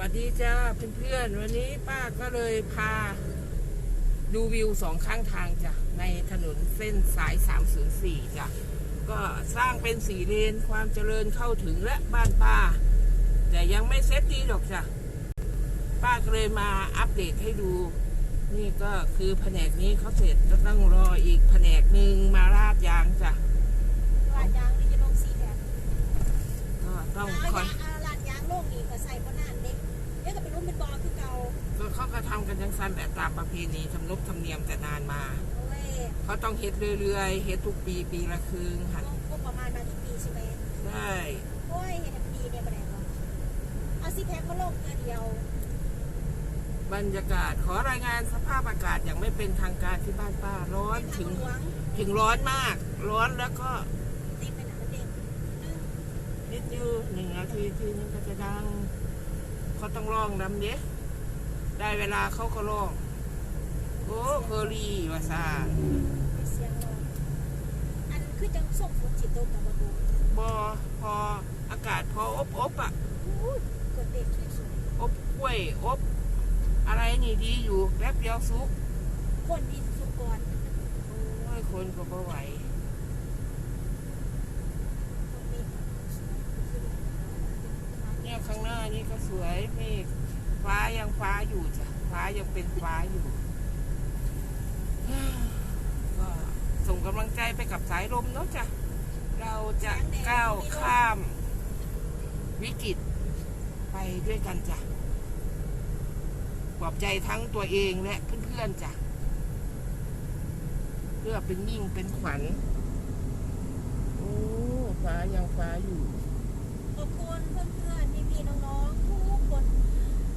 วัสดีจ้าเพื่อนๆ วันนี้ป้าก็เลยพา ดูวิวสองข้างทางจ้ะ ในถนนเส้นสาย 304จ้ะ ก็สร้างเป็นสีเลนความเจริญเข้าถึงและบ้านป้า แต่ยังไม่เซ็ตดีหรอกจ้ะ ป้าก็เลยมาอัปเดตให้ดู นี่ก็คือแผนกนี้เขาเสร็จก็ต้องรออีกแผนกหนึ่งมาราดยางจ้ะลาดยางนี่จะลงสีแดงก็ต้องลาดคอยยางอ่าลาดยางโลกนี่ก็ใส่บนนานเด็ก เดี๋ยวก็ไปรุ่มเป็นบอคือเก่าก็เขาก็ทำกันจังสันแต่ตามประเพณีทำนบธรรมเนียมแต่นานมา โอ้ยเขาต้องเฮ็ดเรื่อยๆเฮ็ดทุกปีปีละคืนค่ะงบประมาณมาทุกปีใช่ไหมใช่โอ้ยเห็นแต่ปีเนี่ยประเดี๋ยวเอาซีแพ็คก็ลงเกลือเดียวบรรยากาศขอรายงานสภาพอากาศอย่างไม่เป็นทางการที่บ้านป้าร้อนเป็นถึงทางหลวงถึงร้อนมาก ร้อนแล้วก็ติดเป็นอันเด็กนึงนิดอยู่หนึ่งนาทีทีนึงก็จะดัง เขาต้องร้องดำเด้ได้เวลาเขาก็ร้อง โอ้เคอรี่ว่าซาเป็นเสียงร้องอันคือจังส่งฝนจิตตกกับประตูบอพออากาศพออบอบอะอู้ยเกิดเด็กสวยอบกล้วยอบ อะไรนี่ดีอยู่แป๊บเดียวสุกๆคนดีสุกก่อนโอ้ยคนก็บ่ไหว คนดี เนี่ย ข้างหน้านี่ก็สวยเมฆฟ้ายังฟ้าอยู่จ้ะฟ้ายังเป็นฟ้าอยู่ก็ส่งกำลังใจไปกับสายลมเนาะจ้ะเราจะก้าวข้ามวิกฤตไปด้วยกันจ้ะปลอบใจทั้งตัวเองและเพื่อนๆจ้ะเพื่อเป็นยิ่งเป็นขวัญโอ้ฟ้ายังฟ้าอยู่ขอบคุณเพื่อนๆ พี่ๆน้องๆทุกคน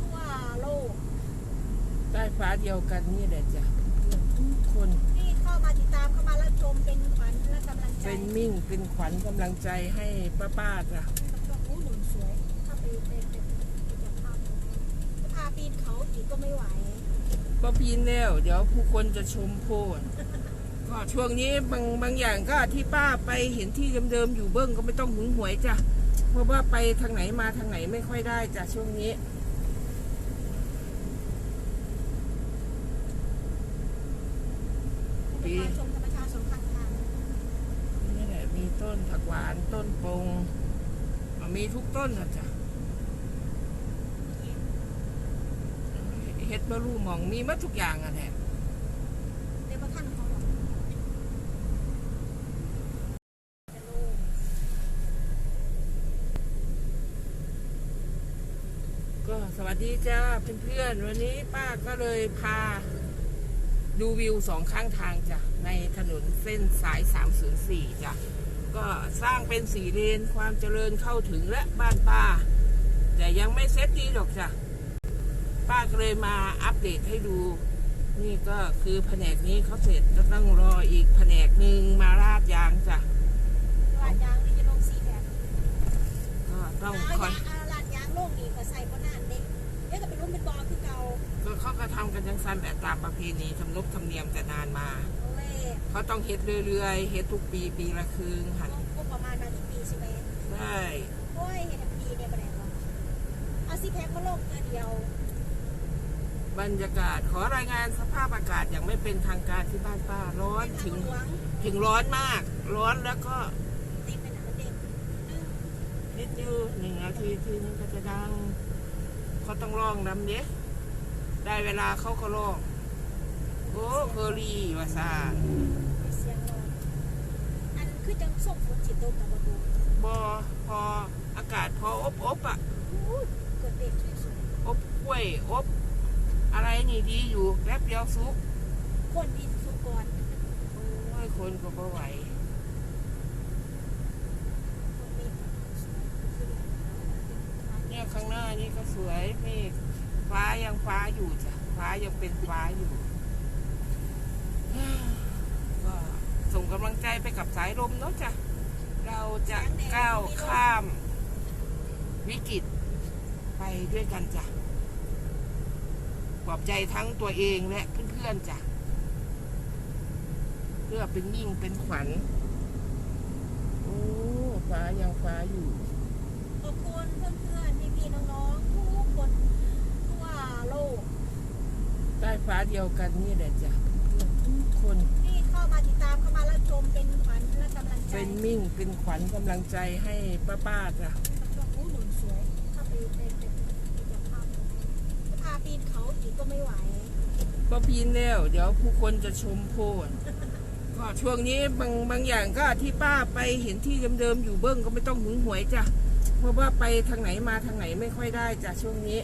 ทั่วโลกใต้ฟ้าเดียวกันนี่แหละจ้ะเพื่อนๆทุกคน ที่เข้ามาติดตามเข้ามารับชมเป็นขวัญและกำลังใจเป็นมิ่งเป็นขวัญกำลังใจให้ป้าๆจ้ะก็อู้หนุ่มสวยถ้าไปเป็นเป็นจะภาพจะพาปีนเขาอีกก็ไม่ไหวป้าพีนแล้ว เดี๋ยวผู้คนจะชมโพนก็ช่วงนี้บางบางอย่างก็ที่ป้าไปเห็นที่เดิมๆอยู่เบิ้งก็ไม่ต้องหึงหวยจ้ะ เพราะว่าไปทางไหนมาทางไหนไม่ค่อยได้จ้ะช่วงนี้เป็นการชมธรรมชาติสองข้างทางนี่แหละมีต้นผักหวานต้นปงมีทุกต้นนะจ้ะเฮ็ดบะรูหมองมีหมาทุกอย่างอะแหละ เดี๋ยวมาท่านเขาบอกจะโล่ง ก็สวัส ดีจ้าเพื่อนๆวันนี้ป้าก็เลยพา ดูวิวสองข้างทางจ้ะในถนนเส้นสาย 304จ้ะก็สร้างเป็นสีเลนความเจริญเข้าถึงและบ้านป้า แต่ยังไม่เซ็ตดีหรอกจ้ะป้าก็เลยมาอัปเดตให้ดู นี่ก็คือแผนกนี้เขาเสร็จก็ต้องรออีกแผนกหนึ่งมาราดยางจ้ะลาดยางนี่จะลงสีแดงก็ต้องลาดคอยยางอ่าลาดยางโลกนี่ก็ใส่บนนานเด็ก เดี๋ยวก็ไปรุ่มเป็นบอคือเก่าก็เขาก็ทำกันจังสันแต่ตามประเพณีทำนบธรรมเนียมแต่นานมาโอ้ยเขาต้องเฮ็ดเรื่อยๆเฮ็ดทุกปีปีละคืนค่ะงบประมาณมาทุกปีใช่ไหมใช่โอ้ยเห็นแต่ปีเนี่ยประเดี๋ยวเอาซีแพ็คก็ลงเกลือเดียว บรรยากาศขอรายงานสภาพอากาศอย่างไม่เป็นทางการที่บ้านป้าร้อนเป็นถึทางงหลวงถึงร้อนมาก ร้อนแล้วก็ติดเป็นอันเด็กนึงนิดอยู่หนึ่งนาทีทีนึงก็จะดัง เขาต้องร้องดำเด้ได้เวลาเขาก็ร้อง โอ้เคอรี่ว่าซาเป็นเสียงร้องอันคือจังส่งฝนจิตตกกับประตูบอพออากาศพออบอบอะอู้ยเกิดเด็กสวยอบกล้วยอบ อะไรนี่ดีอยู่แป๊บเดียวสุกๆคนดีสุกก่อนโอ้ยคนก็บ่ไหว คนดี เนี่ย ข้างหน้านี่ก็สวยเมฆฟ้ายังฟ้าอยู่จ้ะฟ้ายังเป็นฟ้าอยู่ก็ส่งกำลังใจไปกับสายลมเนาะจ้ะเราจะก้าวข้ามวิกฤตไปด้วยกันจ้ะปลอบใจทั้งตัวเองและเพื่อนๆจ้ะเพื่อเป็นยิ่งเป็นขวัญโอ้ฟ้ายังฟ้าอยู่ คุณเพื่อนๆพี่ๆน้องๆทุกคนใต้ฟ้าเดียวกันนี่แหละจ้ะเพื่อนทุกคน ที่เข้ามาติดตามเข้ามาแล้วชมเป็นขวัญและกำลังใจเป็นมิ่งเป็นขวัญกำลังใจให้ป้าๆจ้ะอู้หนุนสวยถ้าไปไปไปไปจับภาพจะพาปีนเขาอีกก็ไม่ไหวก็พีนแล้ว เดี๋ยวผู้คนจะชมโพนก็ช่วงนี้บางบางอย่างก็ที่ป้าไปเห็นที่เดิมๆอยู่เบิ้งก็ไม่ต้องหึงหวยจ้ะ เพราะว่าไปทางไหนมาทางไหนไม่ค่อยได้จ้ะช่วงนี้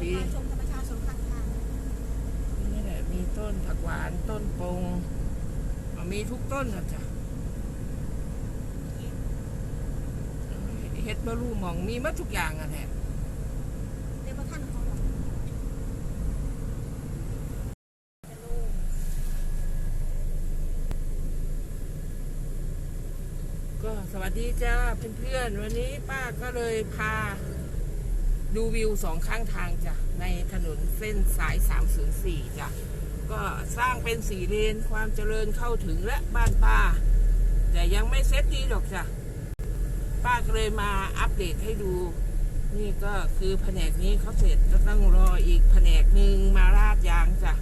ปีชมธรรมชาติสวนข้างทางนี่แหละมีต้นผักหวานต้นปงอะมีทุกต้นนะจ้ะเฮ็ดบะลูหมองมีหมาทุกอย่างอะแหละ เดี๋ยวมาท่านเขาบอกจะโล่ง ก็ สวัสดีจ้าเพื่อนๆวันนี้ป้าก็เลยพา ดูวิวสองข้างทางจ้ะในถนนเส้นสาย 304จ้ะก็สร้างเป็นสี่เลนความเจริญเข้าถึงและบ้านป้า แต่ยังไม่เซ็ตดีหรอกจ้ะป้าก็เลยมาอัปเดตให้ดู นี่ก็คือแผนกนี้เขาเสร็จก็ต้องรออีกแผนกหนึ่งมาราดยางจ้ะ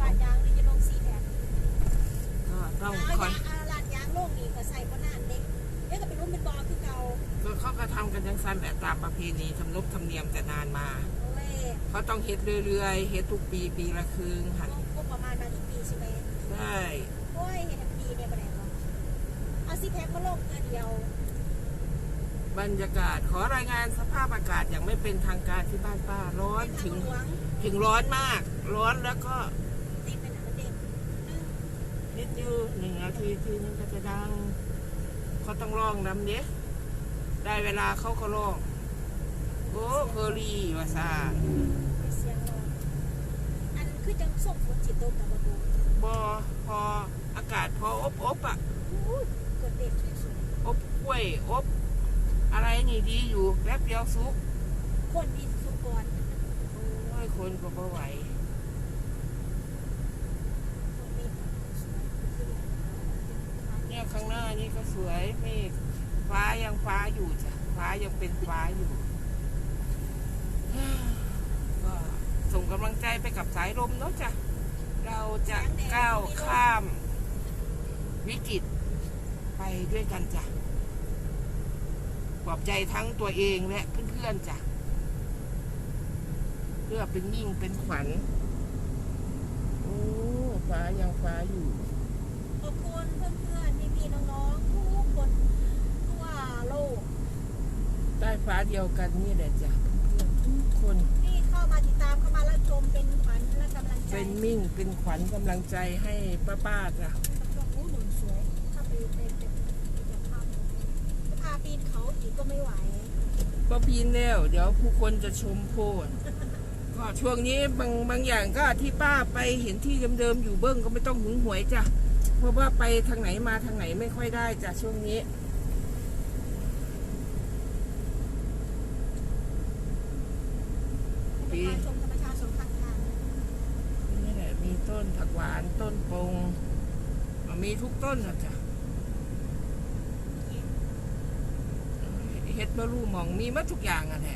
ลาดยางนี่จะลงสีแดงก็ต้องเอาคอย งสันแหละตามประเพณีทำนบธรรมเนียมแต่นานมาโอ้ยเขาต้องเฮ็ดเรื่อยๆเฮ็ดทุกปีปีละคืนหันงบประมาณมาทุกปีใช่ไหมใช่โอ้ยเห็นทันทีเนี่ยประเด็นว่าเอาซีแพ็คมาลงเงินเดียว บรรยากาศขอรายงานสภาพอากาศอย่างไม่เป็นทางการที่บ้านป้าร้อนเป็นทาถึงงหลวงถึงร้อนมาก ร้อนแล้วก็ติดเป็นหนังเด็กนิดอยูหนึ่งนาทีทีนึงก็จะดังเขาต้องร้องนำเนี้ย ได้เวลาเขาก็ร้องโอ้เคอรี่วาซาเป็นเสียงร้องอันคือจังส่งฝนจิตตกกับประตูบอพออากาศพออบอบอะอู้ยกดเด็ดสุดอบกล้วยอบอะไรนี่ดีอยู่แป๊บเดียวสุกๆคนดีสุกก่อนโอ้ยคนก็บ่ไหวคนมีสวยคือเนี่ยข้างหน้านี่ก็สวยเมฆ ฟ้ายังฟ้าอยู่จ้ะฟ้ายังเป็นฟ้าอยู่ ก็ส่งกำลังใจไปกับสายลมเนาะจ้ะ เราจะก้าวข้ามวิกฤตไปด้วยกันจ้ะปลอบใจทั้งตัวเองและเพื่อนๆจ้ะ เพื่อเป็นยิ่งเป็นขวัญ โอ้ ฟ้ายังฟ้าอยู่ขอบคุณเพื่อนๆพี่ๆน้องๆทุกคนทั่วโลก ใต้ฟ้าเดียวกันนี่แหละจ้ะเพื่อนๆทุกคน ที่เข้ามาติดตามเข้ามาแล้วชมเป็นขวัญและกำลังใจเป็นมิ่งเป็นขวัญกำลังใจให้ป้าๆจ้ะกับช่วงนู้นหนุนสวยถ้าไปไปไปไปจับภาพจะพาปีนเขาอีกก็ไม่ไหวก็พีนแล้วเดี๋ยวผู้คนจะชมโพนก็ช่วงนี้บางบางอย่างก็ที่ป้าไปเห็นที่เดิมๆอยู่เบิ้งก็ไม่ต้องหึงหวยจ้ะเพราะว่าไปทางไหนมาทางไหนไม่ค่อยได้จ้ะช่วงนี้เป็นการชมธรรมชาติสองข้างทาง นี่แหละมีต้นผักหวานต้นปงอะ มีทุกต้นนะจ้ะเฮ็ดบะรูมองมีมาทุกอย่างอะแท้